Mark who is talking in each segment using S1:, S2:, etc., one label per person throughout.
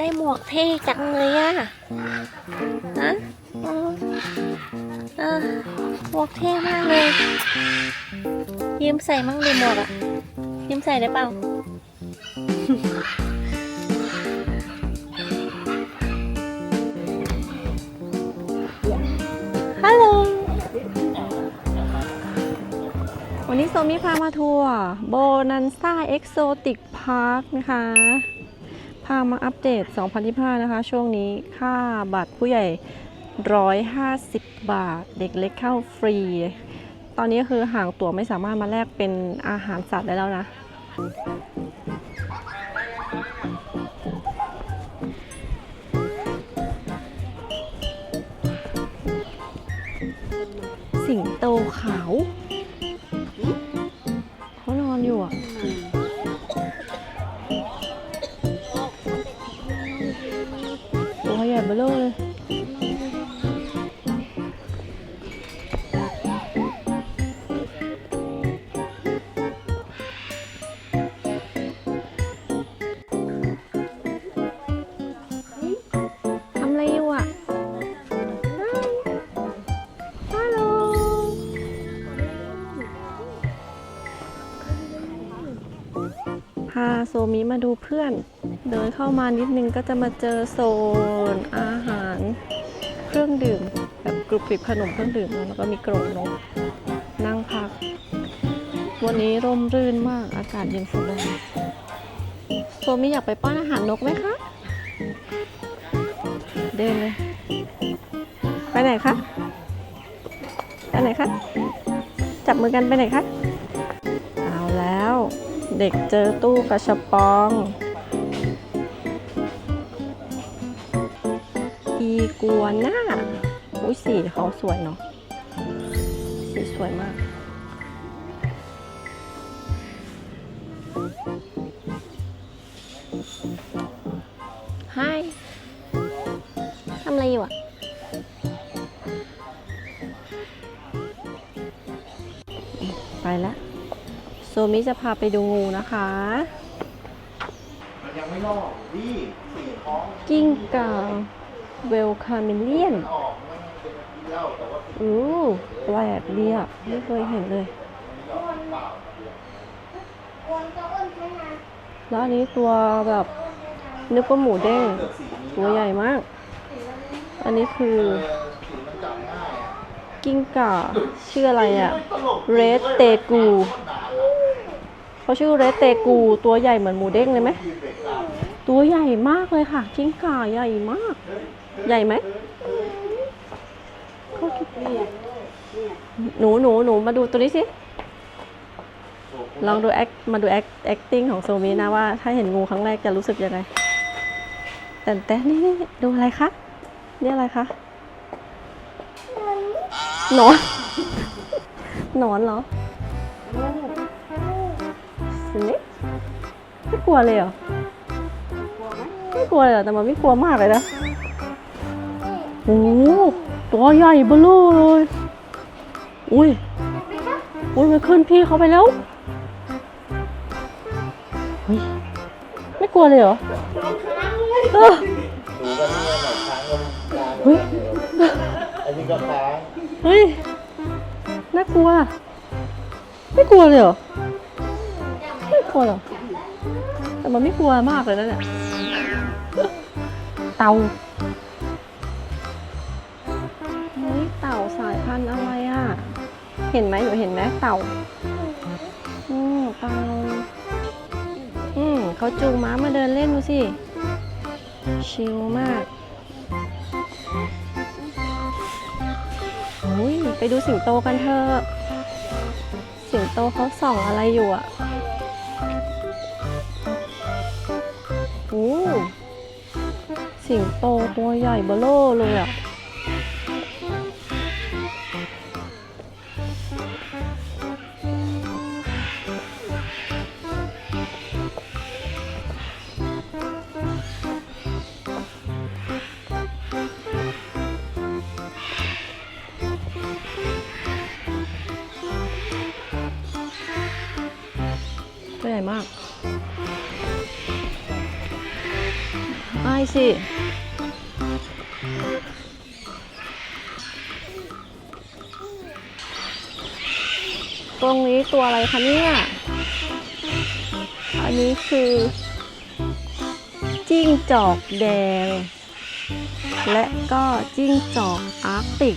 S1: ได้หมวกเท่จังเลยอะฮะเออหมวกเท่มากเลย ยืมใส่มั่งดิหมวกอะยืมใส่ได้เปล่าฮัลโหลวันนี้โซมิพามาทัวร์โบนันซ่าเอ็กโซติกพาร์คนะคะ พามาอัปเดต 2025 นะคะ ช่วงนี้ค่าบัตรผู้ใหญ่ 150 บาท เด็กเล็กเข้าฟรี ตอนนี้คือห่างตั๋วไม่สามารถมาแลกเป็นอาหารสัตว์ได้แล้วนะ สิงโตขาว ตัวใหญ่เบ้อเร่อเลยทำอะไรอยู่อะ ฮัลโหล พาโซมิมาดูเพื่อน เดินเข้ามานิดนึงก็จะมาเจอโซนอาหารเครื่องดื่ม แบบกรุบกริบขนมเครื่องดื่มแล้วก็มีกรงนกนั่งพัก วันนี้ร่มรื่นมากอากาศเย็นสบายโซมิอยากไปป้อนอาหารนกไหมคะ เดินเลย ไปไหนคะไปไหนคะจับมือกันไปไหนคะเอาแล้ว เด็กเจอตู้กระชับปอง อีกัวน่าอุ้ยสีเขาสวยเนาะสีสวยมาก ไฮทำอะไรอยู่อะไปแล้วโซมิจะพาไปดูงูนะคะ
S2: มันยังไม่ลอกพี่สี่ท้อง
S1: กิ้งก่า เวลคาเมเลียน
S2: อู้แป
S1: ลกดีอะไม่เคยเห็นเลยแล้วอันนี้ตัวแบบนึกว่าหมูเด้งตัวใหญ่มาก อันนี้คือกิ้งก่าชื่ออะไรอะเรดเตกูเขาชื่อเรดเตกูตัวใหญ่เหมือนหมูเด้งเลยไหมตัวใหญ่มากเลยค่ะกิ้งก่าใหญ่มาก ใหญ่ไหมเขาคิดหนูหนูหนูมาดูตัวนี้สิ ลองดูแอคมาดูแอค acting ของโซมินะว่า ถ้าเห็นงูครั้งแรกจะรู้สึกยังไง แต่แต่นี่นี่ดูอะไรคะ นี่อะไรคะ หนอน หนอนเหรอสิไม่กลัวเลยเหรอ ไม่กลัวเลยเหรอแต่มันไม่กลัวมากเลยนะ โอ้โหตัวใหญ่เบ้อเลย อุ้ย อุ้ยมันขึ้นพี่เขาไปแล้วเฮ้ยไม่กลัวเลยเหรอเออ
S2: ดูกันนี่หน่อยค้างกันกลา
S1: เฮ้ย
S2: อันนี้ก็ค้าง
S1: เฮ้ย น่ากลัว ไม่กลัวเลยเหรอ ไม่กลัวหรอ แต่มันไม่กลัวมากเลยนะเนี่ย เต่า เห็นไหมหนูเห็นไหมเต่า อืมเต่า อืมเขาจูงม้ามาเดินเล่นดูสิ ชิลมากอุ้ยไปดูสิงโตกันเถอะ สิงโตเขาส่องอะไรอยู่อะโอ้สิงโตตัวใหญ่เบ้อเร่อเลยอะ ตรงนี้ตัวอะไรคะเนี่ย อันนี้คือ จิ้งจอกแดง และก็จิ้งจอกอาร์กติก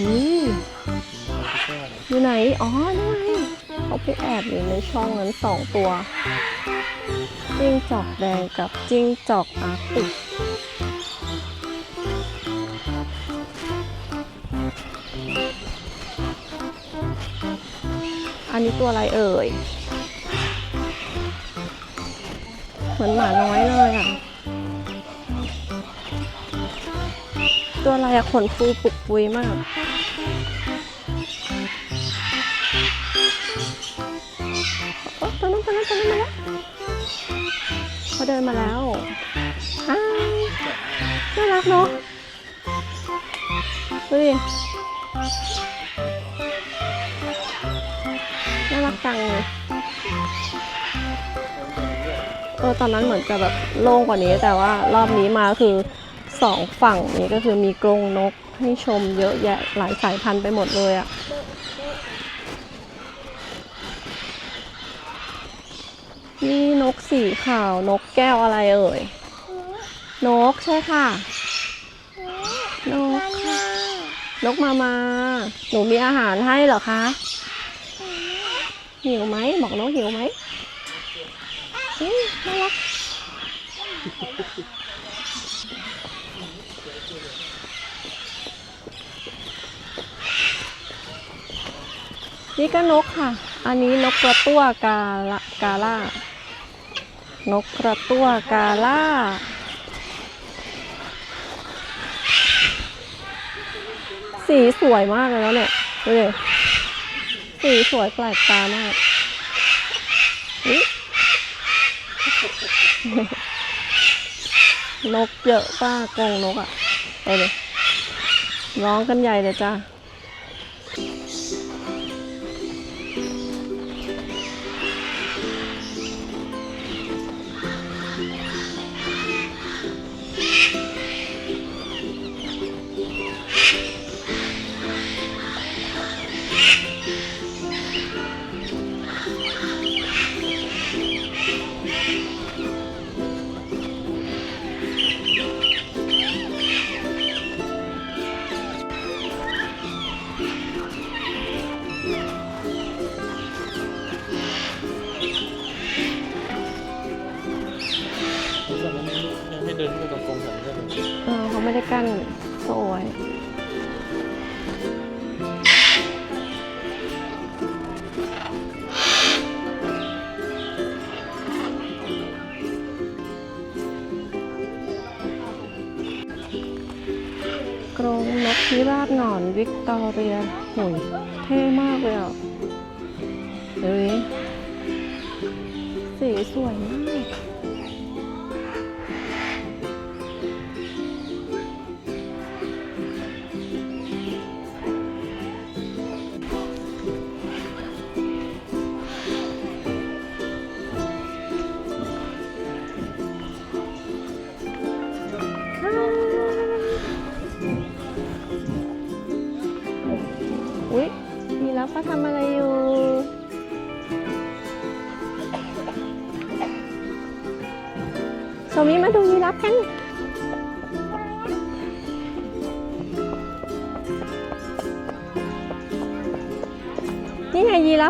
S1: นี่อยู่ไหน อ๋อนี่ไงเขาไปแอบอยู่ในช่องนั้นสองตัว จิ้งจอกแดงกับจิ้งจอกอาร์กติก อันนี้ตัวอะไรเอ่ย เหมือนหมาน้อยเลยอะ ตัวอะไรอะขนฟูปุกปุยมาก โอ้ตัวนั้นตัวนั้นตัวนั้นมาแล้วเขาเดินมาแล้วอ้าวน่ารักเนาะดูดิ เออตอนนั้นเหมือนจะแบบโล่งกว่านี้ แต่ว่ารอบนี้มาคือสองฝั่งนี้ก็คือมีกรงนกให้ชมเยอะแยะหลายสายพันธุ์ไปหมดเลยอะนี่นกสีขาวนกแก้วอะไรเอ่ย นกใช่ค่ะ นกค่ะ นกมามา หนูมีอาหารให้เหรอคะ หิวไหมบอกนกหิวไหมอืมน่ารักนี่ก็นกค่ะ อันนี้นกกระตั้วกาละกาล่า นกกระตั้วกาล่า สีสวยมากเลยแล้วเนี่ยดูดิ สีสวยแปลกตามากอุ๊ยนกเยอะป้ากงนกอะ่ะ ไปเลยร้องกันใหญ่เลยจ้า
S2: ไม่
S1: ได้กั้นโซ่ไว้กรงนกพิราบหนอนวิกตอเรียโหยเท่มากเลยอะเฮ้ยสีสวยมาก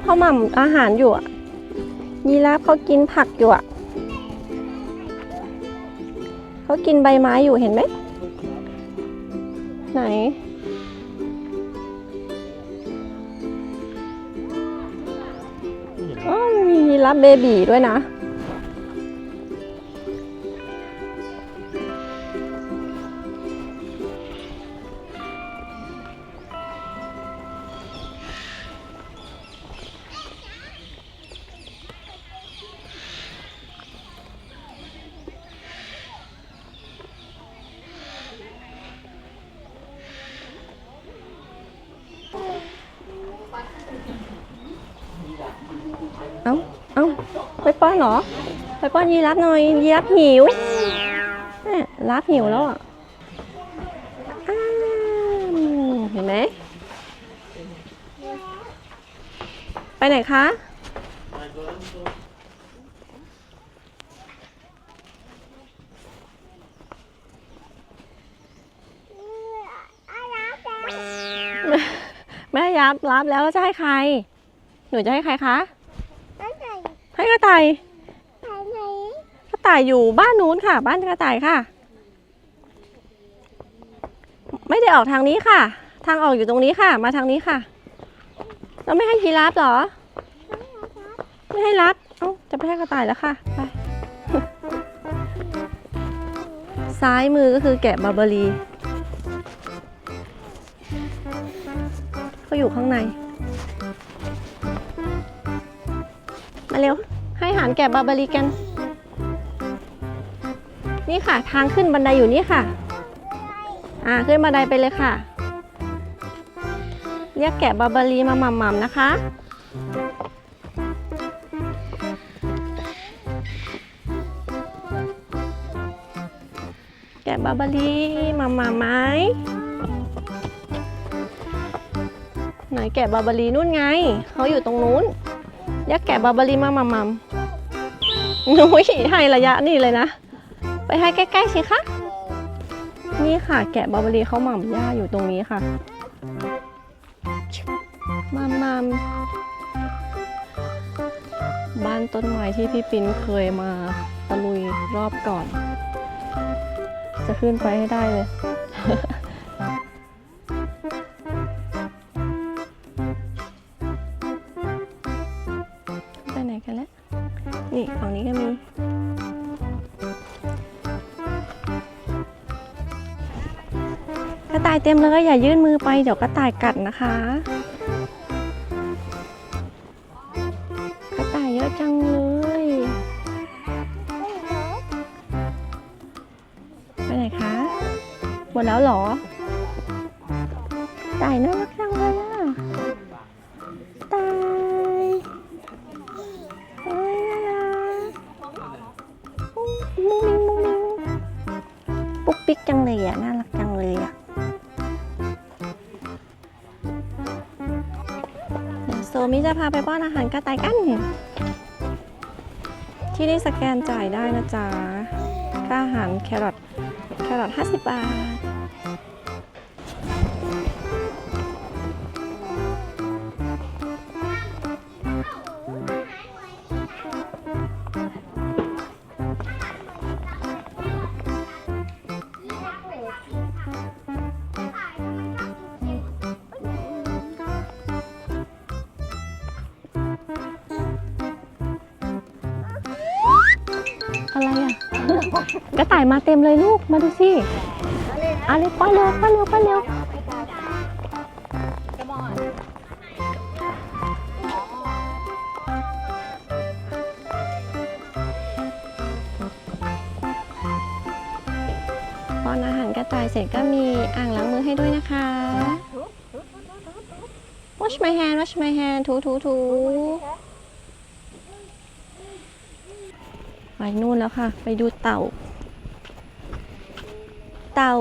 S1: เขาหม่ำอาหารอยู่อะยีราฟเขากินผักอยู่อะเขากินใบไม้อยู่เห็นไหม ไหน อ๋อมียีราฟเบบีด้วยนะ ยีรับหน่อยยีรับหิวแม่รับหิวแล้วอะเห็นไหมไปไหนคะแม่ยับรับแล้วจะให้ใคร หนูจะให้ใครคะ ให้กระต่าย ต่ายอยู่บ้านนู้นค่ะ บ้านกระต่ายค่ะ ไม่ได้ออกทางนี้ค่ะ ทางออกอยู่ตรงนี้ค่ะ มาทางนี้ค่ะเราไม่ให้ยีราฟหรอ ไม่ให้รับเอ้าจะไปให้กระต่ายแล้วค่ะไปซ้ายมือก็คือแกะบาร์เบอรีเขาอยู่ข้างใน มาเร็ว ให้อาหารแกะบาร์เบอรีกัน นี่ค่ะ ทางขึ้นบันไดอยู่นี่ค่ะ อ่าขึ้นบันไดไปเลยค่ะ เรียกแกะบาบอรีมาหม่ำๆนะคะ แกะบาบอรีมาหม่ำไหมไหนแกะบาบอรีนู่นไง เขาอยู่ตรงนู้นเรียกแกะบาบอรีมาหม่ำๆหนูให้ระยะนี่เลยนะ ให้ใกล้ๆสิคะ นี่ค่ะ แกะบาร์เบอรีเขาหม่ำหญ้าอยู่ตรงนี้ค่ะมามามบ้านต้นไม้ที่พี่ปิ้นเคยมาตะลุยรอบก่อน จะขึ้นไปให้ได้เลย เต็มเลยอย่ายื่นมือไปเดี๋ยวกระต่ายกัดนะคะ กระต่ายเยอะจังเลยไปไหนคะหมดแล้วเหรอ ตายน่ารัก จะพาไปป้อนอาหารกระต่ายกัน ที่นี่สแกนจ่ายได้นะจ๊ะค่าอาหารแครอทแครอท50 บาท กระต่ายมาเต็มเลยลูก มาดูสิอะไรป้อนเร็วป้อนเร็วป้อนเร็วป้อนอาหารกระต่ายเสร็จก็มีอ่างล้างมือให้ด้วยนะคะ wash my hand wash my hand ถูถูถู ไปนู่นแล้วค่ะ ไปดูเต่า เต่า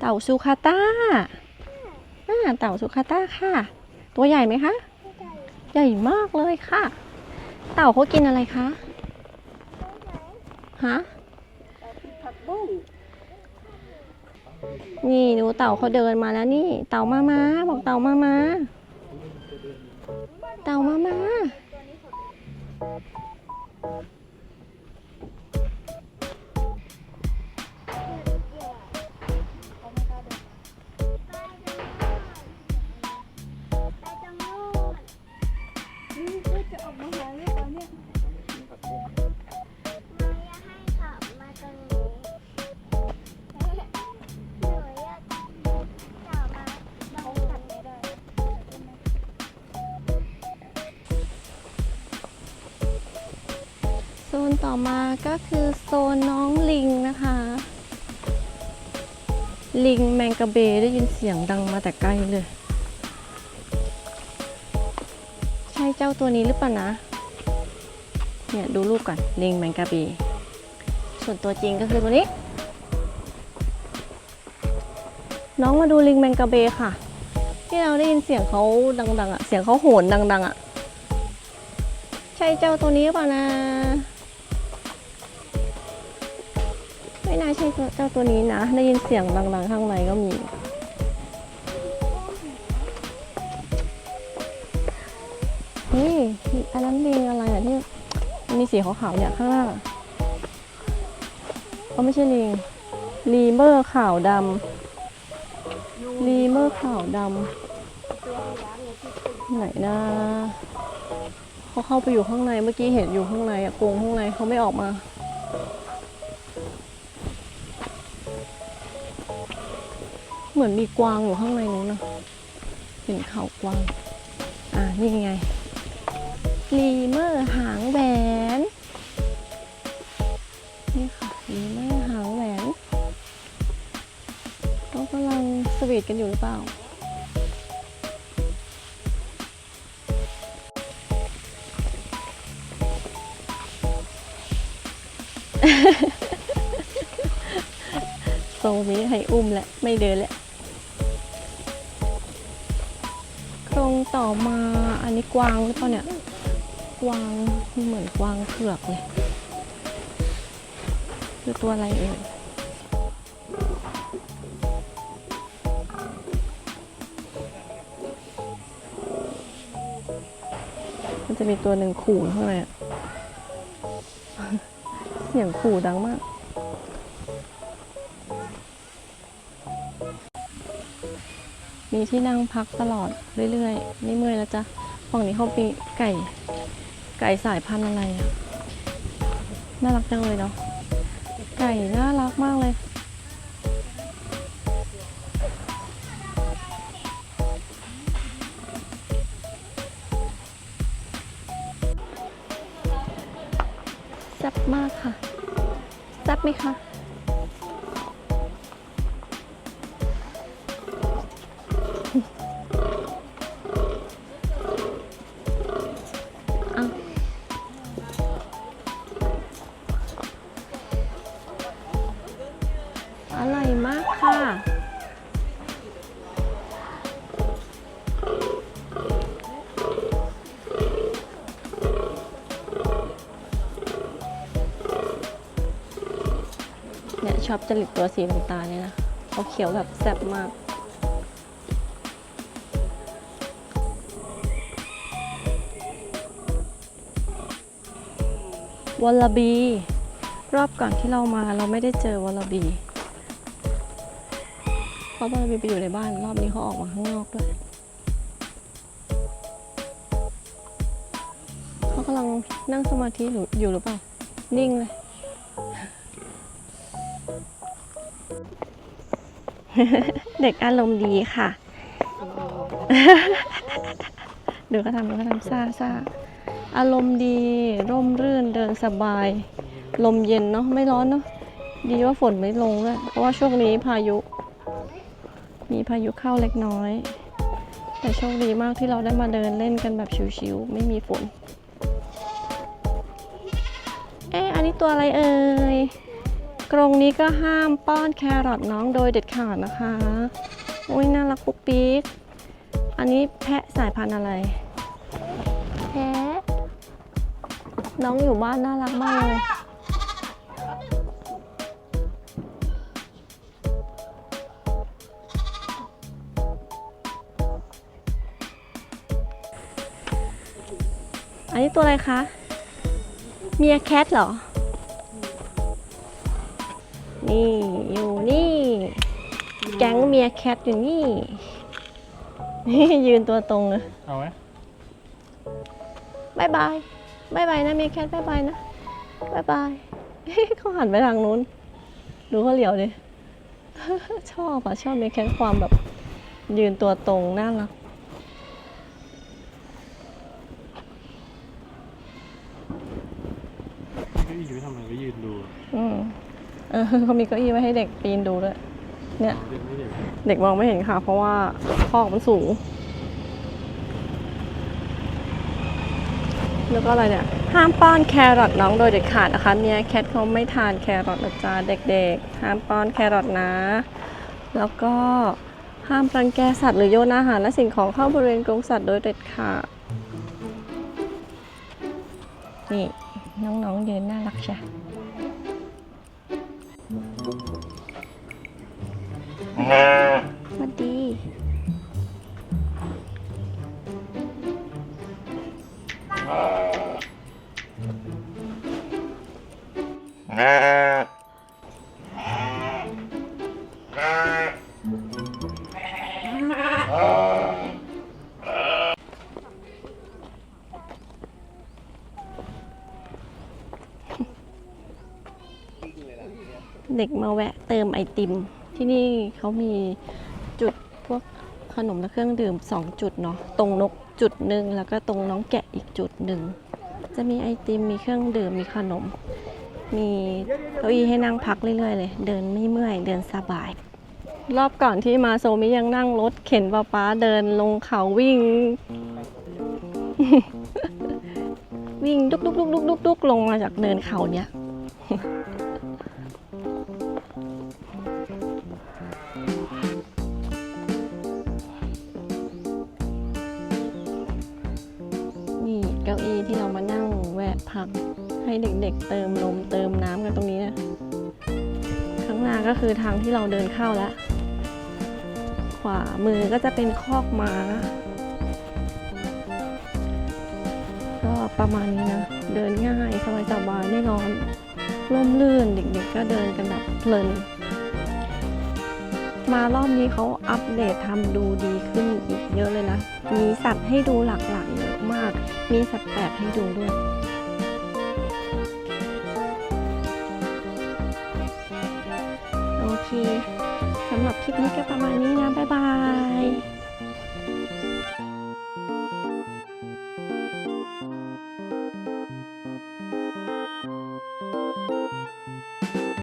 S1: เต่าซูคาต้าอ่าเต่าซูคาต้าค่ะ ตัวใหญ่ไหมคะ ใหญ่มากเลยค่ะ เต่าเขากินอะไรคะฮะนี่ดูเต่าเขาเดินมาแล้วนี่ เต่ามามาบอกเต่ามามาเต่ามามา โมาก็คือโซนน้องลิงนะคะ ลิงแมงกะเบได้ยินเสียงดังมาแต่ไกลเลย ใช่เจ้าตัวนี้หรือเปล่านะ เนี่ยดูรูปก่อนลิงแมงกะเบ ส่วนตัวจริงก็คือตัวนี้ น้องมาดูลิงแมงกะเบค่ะ ที่เราได้ยินเสียงเขาดังๆอะ เสียงเขาโหนดังๆอะ ใช่เจ้าตัวนี้หรือเปล่านะ น่าใช่เจ้าตัวนี้นะ ได้ยินเสียงดังๆข้างในก็มี เฮ้ย อันนั้นลิงอะไรอะที่ยมีสีขาวๆเนี่ยข้างหน้าก็ไม่ใช่ลิงลีเมอร์ขาวดำลีเมอร์ขาวดำไหนนะเขาเข้าไปอยู่ข้างในเมื่อกี้เห็นอยู่ข้างในอะกรงข้างในเขาไม่ออกมา เหมือนมีกวางอยู่ข้างในนู้นนะเห็นเขากวาง อ่านี่ไงลีเมอร์หางแหวนนี่ค่ะลีเมอร์หางแหวนเขากำลังสวีทกันอยู่หรือเปล่าตรงนี้ให้อุ้มแหละ ไม่เดินแหละ ต่อมาอันนี้กวางหรือเปล่าเนี่ย กวางเหมือนกวางเผือกเลยคือตัวอะไรเอ่ยมันจะมีตัวหนึ่งขู่ข้างในอะเสียงขู่ดังมาก มีที่นั่งพักตลอดเรื่อยๆไม่เมื่อยแล้วจ้ะฝั่งนี้เขามีไก่ ไก่สายพันธุ์อะไรอะน่ารักจังเลยเนาะไก่น่ารักมากเลย แซ่บมากค่ะแซ่บไหมคะ ชอบจริตตัวสีน้ำตาลเนี่ยนะเขาเขียวแบบแซ่บมากวอลลบี รอบก่อนที่เรามาเราไม่ได้เจอวอลลบีเพราะวอลลบีไปอยู่ในบ้านรอบนี้เขาออกมาข้างนอกด้วยเขากำลังนั่งสมาธิอยู่หรือเปล่า นิ่งเลย เด็กอารมณ์ดีค่ะ ดูเขาทำดูเขาทำซ่าซ่าอารมณ์ดีร่มรื่นเดินสบาย ลมเย็นเนาะไม่ร้อนเนาะดีว่าฝนไม่ลงด้วยเพราะว่าช่วงนี้พายุ มีพายุเข้าเล็กน้อย แต่โชคดีมากที่เราได้มาเดินเล่นกันแบบชิวๆไม่มีฝน เอ๊ะอันนี้ตัวอะไรเอ่ย กรงนี้ก็ห้ามป้อนแครอทน้องโดยเด็ดขาดนะคะโอ้ยน่ารักปุ๊กปิ๊ก อันนี้แพะสายพันธุ์อะไร แพะ น้องอยู่บ้านน่ารักมากเลยอันนี้ตัวอะไรคะ เมียแคทเหรอ นี่อยู่นี่ แก๊งเมียแคทอยู่นี่ นี่ยืนตัวตรงเลย
S2: เอาไหม
S1: บายบายบายบายนะเมียแคทบายบายนะบายบายเขาหันไปทางนู้น ดูเขาเหลียวดิ ชอบอะชอบเมียแคทความแบบยืนตัวตรงน่ารัก
S2: ก็อยู่ทำไมก็ยืนดู
S1: อืม เออเขามีเก้าอี้ไว้ให้เด็กปีนดูด้วยเนี่ย
S2: เด็กไม่เด็ก
S1: เด็กมองไม่เห็นค่ะ เพราะว่าคอกมันสูง แล้วก็อะไรเนี่ย ห้ามป้อนแครอทน้องโดยเด็ดขาดนะคะเนี่ยแคทเขาไม่ทานแครอทนะจ๊ะเด็กๆ ห้ามป้อนแครอทนะ แล้วก็ห้ามรังแกสัตว์หรือโยนอาหารและสิ่งของเข้าบริเวณกรงสัตว์โดยเด็ดขาดนี่น้องๆยืนน่ารักใช่ สวัสดี เด็กมาแวะเติมไอติม ที่นี่เขามีจุดพวกขนมและเครื่องดื่ม 2 จุดเนาะตรงนกจุดหนึ่งแล้วก็ตรงน้องแกะอีกจุดหนึ่งจะมีไอติมมีเครื่องดื่มมีขนม มีเก้าอี้ให้นั่งพักเรื่อยๆ เลย เดินไม่เมื่อยเดินสบาย รอบก่อนที่มาโซมิยังนั่งรถเข็นป้าป๊าเดินลงเขาวิ่ง วิ่งดุกดุกดุกดุกดุกดุกลงมาจากเนินเขาเนี้ย เด็กๆ เติมลมเติมน้ำกันตรงนี้นะข้างหน้าก็คือทางที่เราเดินเข้าแล้ว ขวามือก็จะเป็นคอกม้า ก็ประมาณนี้นะ เดินง่ายสบายๆไม่ร้อนร่มรื่นเด็กๆ ก็เดินกันแบบเพลิน มารอบนี้เขาอัปเดตทำดูดีขึ้นอีกเยอะเลยนะ มีสัตว์ให้ดูหลากหลายเยอะมาก มีสัตว์แปลกให้ดูด้วย สำหรับคลิปนี้ก็ประมาณนี้นะ บ๊ายบาย